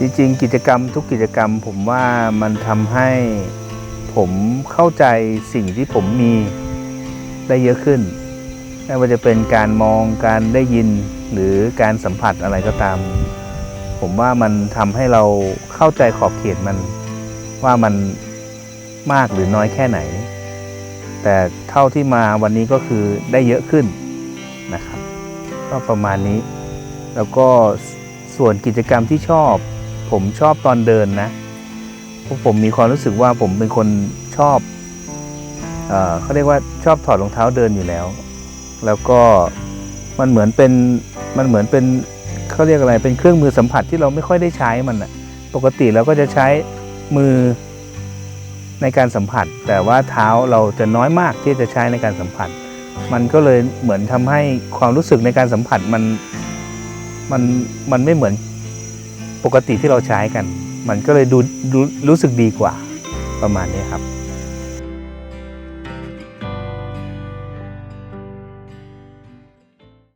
จริงๆ กิจกรรมทุกกิจกรรม ผมว่ามันทำให้ผมเข้าใจสิ่งที่ผมมีได้เยอะขึ้น ไม่ว่าจะเป็นการมองการได้ยินหรือการสัมผัสอะไรก็ตาม ผมว่ามันทำให้เราเข้าใจขอบเขตมันว่ามันมากหรือน้อยแค่ไหน แต่เท่าที่มาวันนี้ก็คือได้เยอะขึ้นนะครับ ก็ประมาณนี้ แล้วก็ส่วนกิจกรรมที่ชอบ ผมชอบตอนเดินนะเพราะผมมีความรู้สึกว่าผมเป็นคนชอบเอเขาเรียกว่าชอบถอดรองเท้าเดินอยู่แล้ว แล้วก็มันเหมือนเป็นมันเหมือนเป็นเขาเรียกอะไรเป็นเครื่องมือสัมผัสที่เราไม่ค่อยได้ใช้มันอะปกติเราก็จะใช้มือในการสัมผัส แต่ว่าเท้าเราจะน้อยมากที่จะใช้ในการสัมผัส มันก็เลยเหมือนทำให้ความรู้สึกในการสัมผัสมันมันมันไม่เหมือน ปกติที่เราใช้กัน มันก็เลยดูดูรู้สึกดีกว่าประมาณนี้ครับ